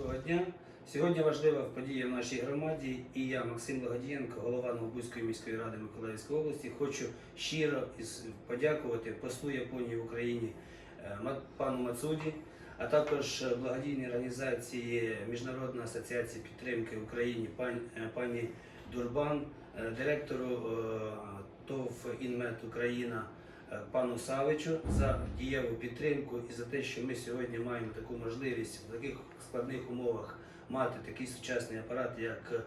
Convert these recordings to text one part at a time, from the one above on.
Доброго дня. Сьогодні важлива подія в нашій громаді, і я, Максим Лагодієнко, голова Новобузької міської ради Миколаївської області, хочу щиро подякувати послу Японії в Україні е, пану Мацуді, а також благодійній організації Міжнародна асоціація підтримки Україні пан- е, пані Дурбан, е, директору ТОВ Інмет Україна пану Савичу за дієву підтримку і за те, що ми сьогодні маємо таку можливість в таких складних умовах мати такий сучасний апарат, як е,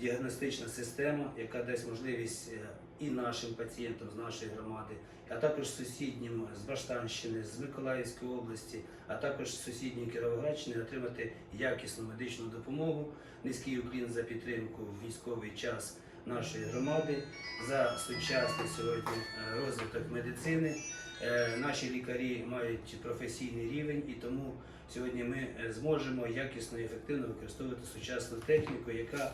діагностична система, яка дасть можливість е, і нашим пацієнтам з нашої громади, а також сусіднім з Баштанщини, з Миколаївської області, а також з сусідньої Кіровоградщини отримати якісну медичну допомогу. Низький уклін за підтримку в військовий час нашої громади, за сучасний сьогодні е, розвиток медицини. Е, Наші лікарі мають професійний рівень і тому сьогодні ми е, зможемо якісно і ефективно використовувати сучасну техніку, яка,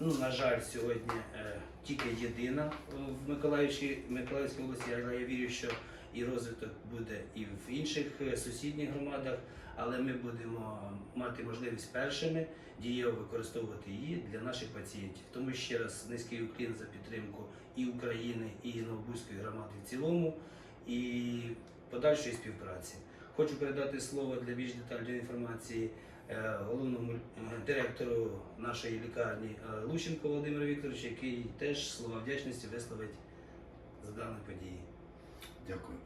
ну, на жаль, сьогодні тільки єдина в Миколаївській області, але я вірю, що і розвиток буде і в інших е, сусідніх громадах, але ми будемо мати можливість першими дієво використовувати її для наших пацієнтів. Тому ще раз низький уклін за підтримку і України, і Новобузької громади в цілому, і подальшої співпраці. Хочу передати слово для більш детальної інформації е, головному е, директору нашої лікарні Лущенко Володимиру Вікторовичу, який теж слова вдячності висловить за дані події. Дякую.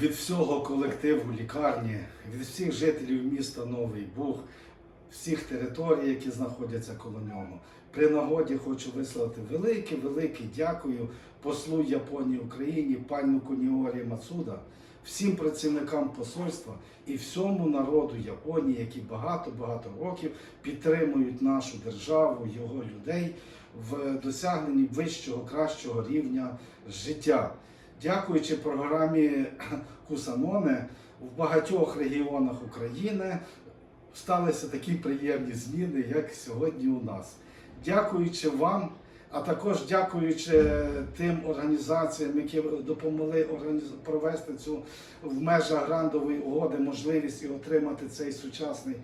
Від всього колективу лікарні, від всіх жителів міста Новий Буг, всіх територій, які знаходяться коло нього. При нагоді хочу висловити велике-велике дякую послу Японії Україні, пану Коніорі Мацуда, всім працівникам посольства і всьому народу Японії, які багато-багато років підтримують нашу державу, його людей в досягненні вищого, кращого рівня життя. Дякуючи програмі Кусаноне в багатьох регіонах України сталися такі приємні зміни, як сьогодні у нас. Дякуючи вам, а також дякуючи тим організаціям, які допомогли провести цю в межах грандової угоди можливість і отримати цей сучасний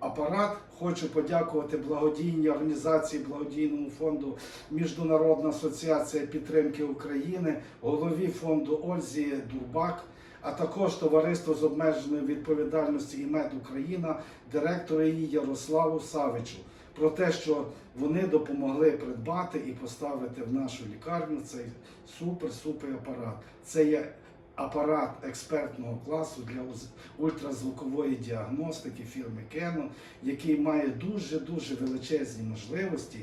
апарат. Хочу подякувати благодійній організації, благодійному фонду Міжнародна асоціація підтримки України, голові фонду Ользі Дурбак, а також товариство з обмеженою відповідальністю «ІМЕД Україна, директору її Ярославу Савичу. Про те, що вони допомогли придбати і поставити в нашу лікарню цей супер-супер апарат. Це є апарат експертного класу для ультразвукової діагностики фірми Canon, який має дуже-дуже величезні можливості.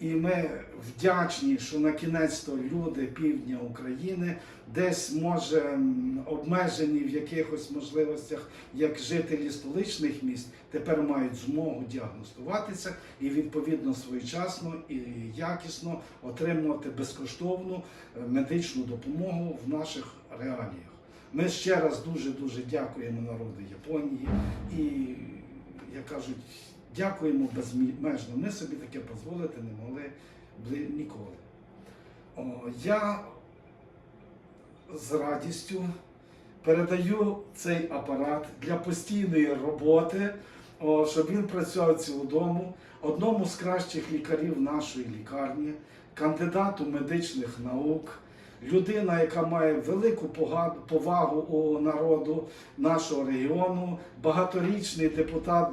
І ми вдячні, що на кінець то люди півдня України десь може обмежені в якихось можливостях, як жителі столичних міст, тепер мають змогу діагностуватися і відповідно своєчасно і якісно отримувати безкоштовну е, медичну допомогу в наших реаліях. Ми ще раз дуже дуже дякуємо народу Японії і, як кажуть, дякуємо безмежно. Ми собі таке дозволити не могли ніколи. О, я з радістю передаю цей апарат для постійної роботи, о, щоб він працював цілодому, одному з кращих лікарів нашої лікарні, кандидату медичних наук, людина, яка має велику повагу у народу нашого регіону, багаторічний депутат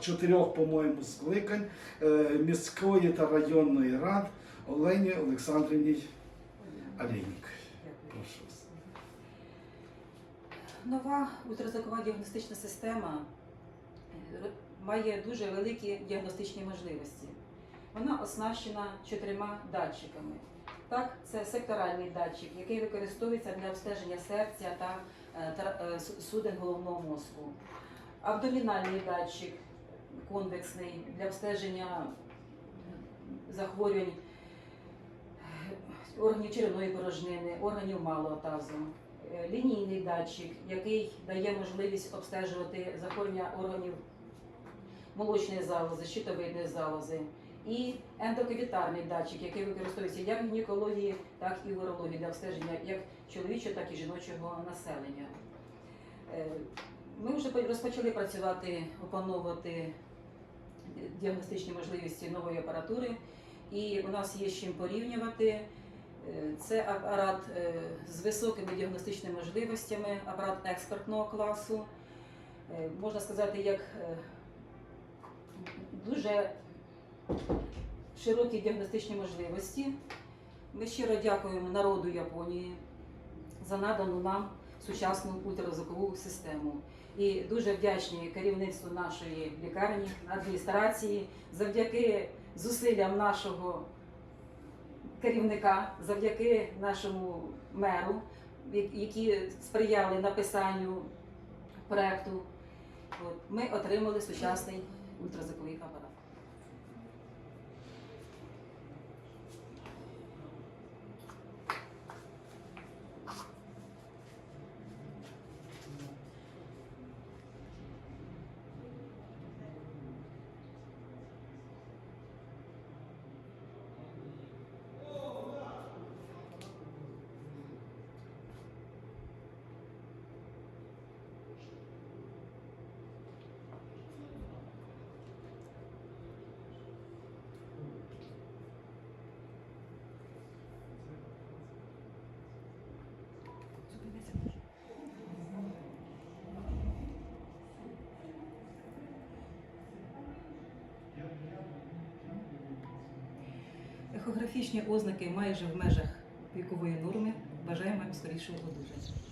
чотирьох, по-моєму, скликань е, міської та районної рад Олені Олександрівні Алєнік. Прошу вас. Нова ультразвукова діагностична система е, має дуже великі діагностичні можливості. Вона оснащена чотирма датчиками. Так, це секторальний датчик, який використовується для обстеження серця та е, е, су- суден головного мозку. Абдомінальний датчик конвексний для обстеження захворювань органів черевної порожнини, органів малого тазу. Е, лінійний датчик, який дає можливість обстежувати захворювання органів молочної залози, щитовидної залози, і ендокавітарний датчик, який використовується як в гінекології, так і в урології для обстеження як чоловічого, так і жіночого населення. Е, Ми вже розпочали працювати, опановувати діагностичні можливості нової апаратури, і у нас є з чим порівнювати. Е, Це апарат е, з високими діагностичними можливостями, апарат експертного класу. Можна сказати, як дуже широкі діагностичні можливості. Ми щиро дякуємо народу Японії за надану нам сучасну ультразвукову систему. І дуже вдячні керівництву нашої лікарні, адміністрації, завдяки зусиллям нашого керівника, завдяки нашому меру, які сприяли написанню проекту. От, Ми отримали сучасний ультразвуковий апарат. Ехографічні ознаки майже в межах вікової норми. Бажаємо вам скорішого одужання.